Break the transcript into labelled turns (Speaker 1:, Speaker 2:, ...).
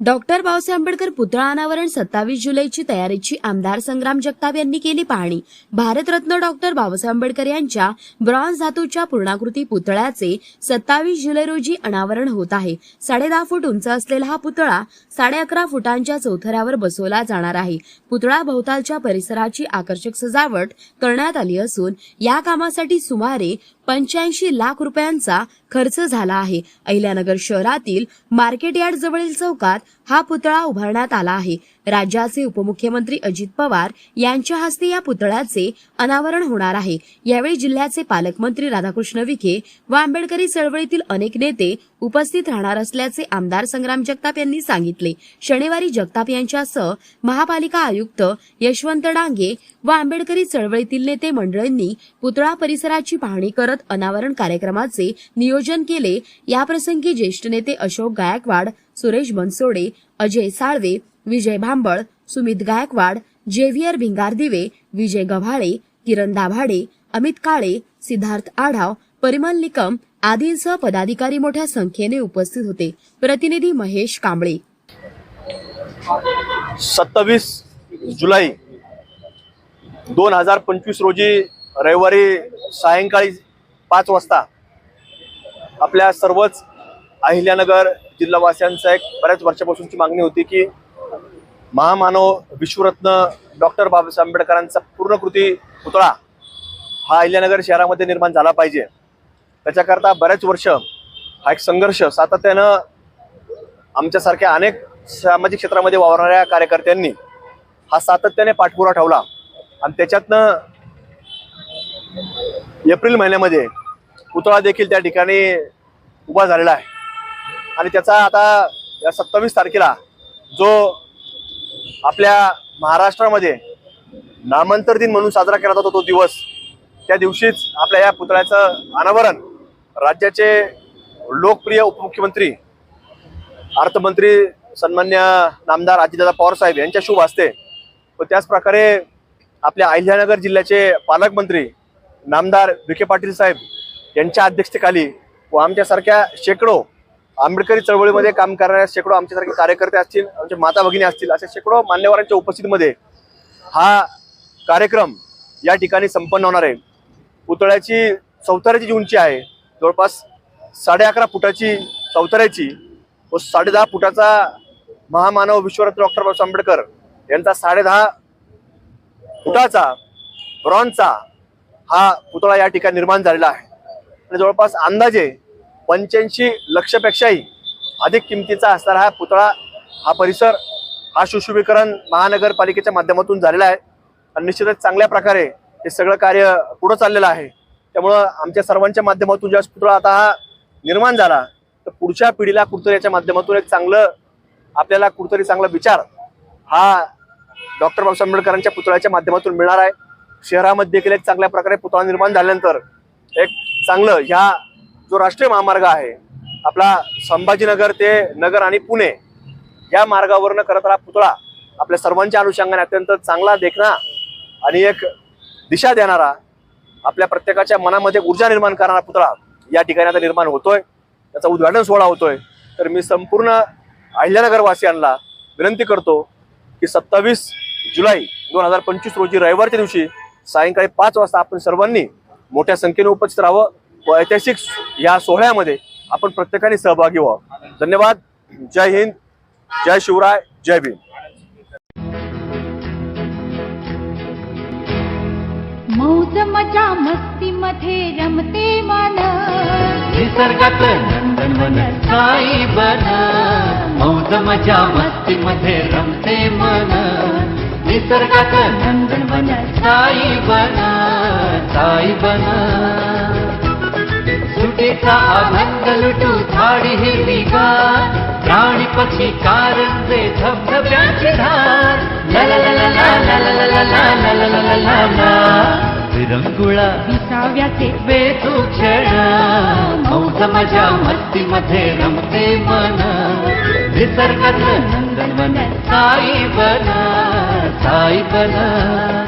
Speaker 1: Doctor Babasaheb Ambedkar पुतळा अनावरण सत्तावीस जुलैची तयारीची आमदार संग्राम जगताप यांनी केली पाहणी. भारतरत्न डॉक्टर बाबासाहेब आंबेडकर यांच्या ब्रॉन्झ धातूच्या पूर्णाकृती पुतळ्याचे सत्तावीस जुलै रोजी अनावरण होत आहे. साडेदहा फूट उंच असलेला हा पुतळा साडे अकरा फुटांच्या चौथऱ्यावर बसवला जाणार आहे. पुतळा भोवतालच्या परिसराची आकर्षक सजावट करण्यात आली असून या कामासाठी सुमारे पंच्याऐंशी लाख रुपयांचा खर्च झाला आहे. अहिल्यानगर शहरातील मार्केट यार्ड जवळील चौकात हा पुतळा उभारण्यात आला आहे. राज्याचे उपमुख्यमंत्री अजित पवार यांच्या हस्ते या पुतळ्याचे अनावरण होणार आहे. यावेळी जिल्ह्याचे पालकमंत्री राधाकृष्ण विखे व आंबेडकरी चळवळीतील अनेक नेते उपस्थित राहणार असल्याचे आमदार संग्राम जगताप यांनी सांगितले. शनिवारी जगताप यांच्यासह महापालिका आयुक्त यशवंत डांगे व आंबेडकरी चळवळीतील नेते मंडळींनी पुतळा परिसराची पाहणी करत अनावरण कार्यक्रमाचे नियोजन केले. याप्रसंगी ज्येष्ठ नेते अशोक गायकवाड सुरेश बनसोडे अजय साळवे विजय भांबळ सुमित गायकवाड जेव्हियर भिंगारदिवे विजय गव्हाळे किरण दाभाडे अमित काळे सिद्धार्थ आढाव परिमल निकम आदींसह पदाधिकारी मोठ्या संख्येने उपस्थित होते. प्रतिनिधी महेश कांबळे.
Speaker 2: सत्तावीस जुलै दोन हजार पंचवीस रोजी रविवारी सायंकाळी पाच वाजता आपल्या सर्वच अहिल्यानगर जिल्हावासियांचा एक बऱ्याच वर्षापासूनची मागणी होती की महामानव विश्वरत्न डॉक्टर बाबासाहेब आंबेडकरांचा पूर्णकृती पुतळा हा अहिल्यानगर शहरामध्ये निर्माण झाला पाहिजे. त्याच्याकरता बऱ्याच वर्ष हा एक संघर्ष सातत्यानं आमच्यासारख्या अनेक सामाजिक क्षेत्रामध्ये वावरणाऱ्या कार्यकर्त्यांनी हा सातत्याने पाठपुरा ठेवला. आणि त्याच्यातनं एप्रिल महिन्यामध्ये पुतळा देखील त्या ठिकाणी उभा झालेला आहे. आणि त्याचा आता या सत्तावीस तारखेला जो आपल्या महाराष्ट्रामध्ये नामांतर दिन म्हणून साजरा केला जातो तो दिवस. त्या दिवशीच आपल्या या पुतळ्याचं अनावरण राज्याचे लोकप्रिय उपमुख्यमंत्री अर्थमंत्री सन्मान्य नामदार अजितदादा पवार साहेब यांच्या शुभ असते व त्याचप्रकारे आपल्या अहिल्यानगर जिल्ह्याचे पालकमंत्री नामदार विखे पाटील साहेब यांच्या अध्यक्षतेखाली व आमच्यासारख्या शेकडो आंबेडकरी चळवळीमध्ये काम करणाऱ्या शेकडो आमच्यासारखे कार्यकर्ते असतील आमचे माता भगिनी असतील अशा शेकडो मान्यवरांच्या उपस्थितीमध्ये हा कार्यक्रम या ठिकाणी संपन्न होणार आहे. पुतळ्याची चौथऱ्याची जी उंची आहे जवळपास साडे अकरा फुटाची चौथऱ्याची व साडे दहा फुटाचा महामानव विश्वरत्न डॉक्टर बाबासाहेब आंबेडकर यांचा साडे दहा फुटाचा ब्रॉन्झचा हा पुतळा या ठिकाणी निर्माण झालेला आहे. आणि जवळपास अंदाजे पंच्याऐंशी लक्षपेक्षाही अधिक किमतीचा असणारा हा पुतळा हा परिसर हा सुशोभीकरण महानगरपालिकेच्या माध्यमातून झालेला आहे. आणि निश्चितच चांगल्या प्रकारे हे सगळं कार्य पुढं चाललेलं आहे. त्यामुळं आमच्या सर्वांच्या माध्यमातून ज्या पुतळा आता हा निर्माण झाला तर पुढच्या पिढीला कुठतरी याच्या माध्यमातून एक चांगलं आपल्याला कुठतरी चांगला विचार हा डॉक्टर बाबासाहेब आंबेडकरांच्या पुतळ्याच्या माध्यमातून मिळणार आहे. शहरामध्ये देखील एक चांगल्या प्रकारे पुतळा निर्माण झाल्यानंतर एक चांगलं ह्या जो राष्ट्रीय महामार्ग आहे आपला संभाजीनगर ते नगर आणि पुणे या मार्गावरनं करत हा पुतळा. आपल्या सर्वांच्या अनुषंगाने अत्यंत चांगला देखणा आणि एक दिशा देणारा आपल्या प्रत्येकाच्या मनामध्ये ऊर्जा निर्माण करणारा पुतळा या ठिकाणी आता निर्माण होतोय. त्याचा उद्घाटन सोहळा होतोय. तर मी संपूर्ण अहिल्यानगरवासियांना विनंती करतो की सत्तावीस जुलै दोन हजार पंचवीस रोजी रविवारच्या दिवशी सायंकाळी पाच वाजता आपण सर्वांनी मोठ्या संख्येने उपस्थित राहावं. ऐतिहासिक या सोहळ्यामध्ये आपण प्रत्येकाने सहभागी व्हावं. धन्यवाद. जय हिंद. जय शिवराय. जय भीम.
Speaker 3: मौज मजा मस्ती मध्ये रमते मन
Speaker 4: निसर्गात नंदनवन साई बन? मौज मजा मस्ती मध्ये रमते मन निसर्गात नंदनवन साई बन? साई बन? सुटेचा आनंद लुटू झाडी हिरवीगार प्राणी पक्षी कारंजे धबधब्याची धार ला ला ला ला ला ला ला ला ला ला ला ला ला ला ला विरंगुळा
Speaker 3: विसाव्याचे
Speaker 4: बेतू क्षण मौज मजा मस्ती मध्ये रमते मन निसर्गात नंदनवन साई बन साई बन